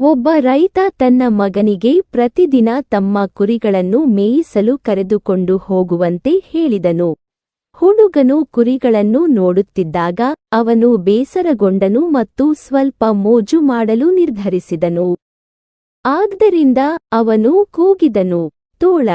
ಒಬ್ಬ ರೈತ ತನ್ನ ಮಗನಿಗೆ ಪ್ರತಿದಿನ ತಮ್ಮ ಕುರಿಗಳನ್ನು ಮೇಯಿಸಲು ಕರೆದುಕೊಂಡು ಹೋಗುವಂತೆ ಹೇಳಿದನು. ಹುಡುಗನು ಕುರಿಗಳನ್ನು ನೋಡುತ್ತಿದ್ದಾಗ ಅವನು ಬೇಸರಗೊಂಡನು ಮತ್ತು ಸ್ವಲ್ಪ ಮೋಜು ಮಾಡಲು ನಿರ್ಧರಿಸಿದನು. ಆದ್ದರಿಂದ ಅವನು ಕೂಗಿದನು, ತೋಳ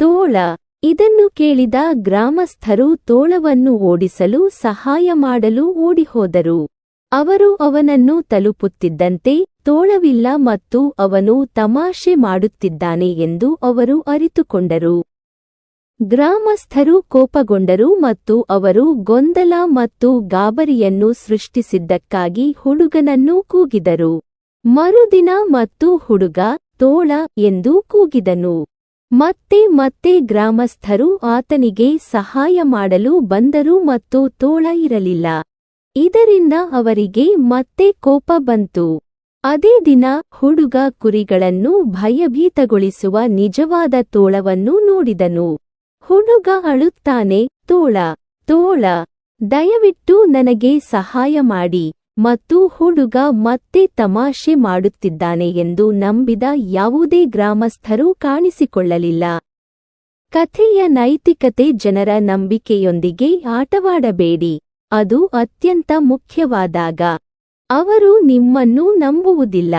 ತೋಳ, ಇದನ್ನು ಕೇಳಿದ ಗ್ರಾಮಸ್ಥರು ತೋಳವನ್ನು ಓಡಿಸಲು ಸಹಾಯ ಮಾಡಲು ಓಡಿಹೋದರು. ಅವರು ಅವನನ್ನು ತಲುಪುತ್ತಿದ್ದಂತೆ ತೋಳವಿಲ್ಲ ಮತ್ತು ಅವನು ತಮಾಷೆ ಮಾಡುತ್ತಿದ್ದಾನೆ ಎಂದು ಅವರು ಅರಿತುಕೊಂಡರು. ಗ್ರಾಮಸ್ಥರು ಕೋಪಗೊಂಡರು ಮತ್ತು ಅವರು ಗೊಂದಲ ಮತ್ತು ಗಾಬರಿಯನ್ನು ಸೃಷ್ಟಿಸಿದ್ದಕ್ಕಾಗಿ ಹುಡುಗನನ್ನು ಕೂಗಿದರು. ಮರುದಿನ ಮತ್ತು ಹುಡುಗ, ತೋಳ ಎಂದು ಕೂಗಿದನು. ಮತ್ತೆ ಮತ್ತೆ ಗ್ರಾಮಸ್ಥರು ಆತನಿಗೆ ಸಹಾಯ ಮಾಡಲು ಬಂದರು ಮತ್ತು ತೋಳ ಇರಲಿಲ್ಲ. ಇದರಿಂದ ಅವರಿಗೆ ಮತ್ತೆ ಕೋಪ ಬಂತು. ಅದೇ ದಿನ ಹುಡುಗ ಕುರಿಗಳನ್ನು ಭಯಭೀತಗೊಳಿಸುವ ನಿಜವಾದ ತೋಳವನ್ನು ನೋಡಿದನು. ಹುಡುಗ ಅಳುತ್ತಾನೆ, ತೋಳ ತೋಳ, ದಯವಿಟ್ಟು ನನಗೆ ಸಹಾಯ ಮಾಡಿ ಮತ್ತು ಹುಡುಗ ಮತ್ತೆ ತಮಾಷೆ ಮಾಡುತ್ತಿದ್ದಾನೆ ಎಂದು ನಂಬಿದ ಯಾವುದೇ ಗ್ರಾಮಸ್ಥರೂ ಕಾಣಿಸಿಕೊಳ್ಳಲಿಲ್ಲ. ಕಥೆಯ ನೈತಿಕತೆ ಜನರ ನಂಬಿಕೆಯೊಂದಿಗೆ ಆಟವಾಡಬೇಡಿ. ಅದು ಅತ್ಯಂತ ಮುಖ್ಯವಾದಾಗ ಅವರು ನಿಮ್ಮನ್ನು ನಂಬುವುದಿಲ್ಲ.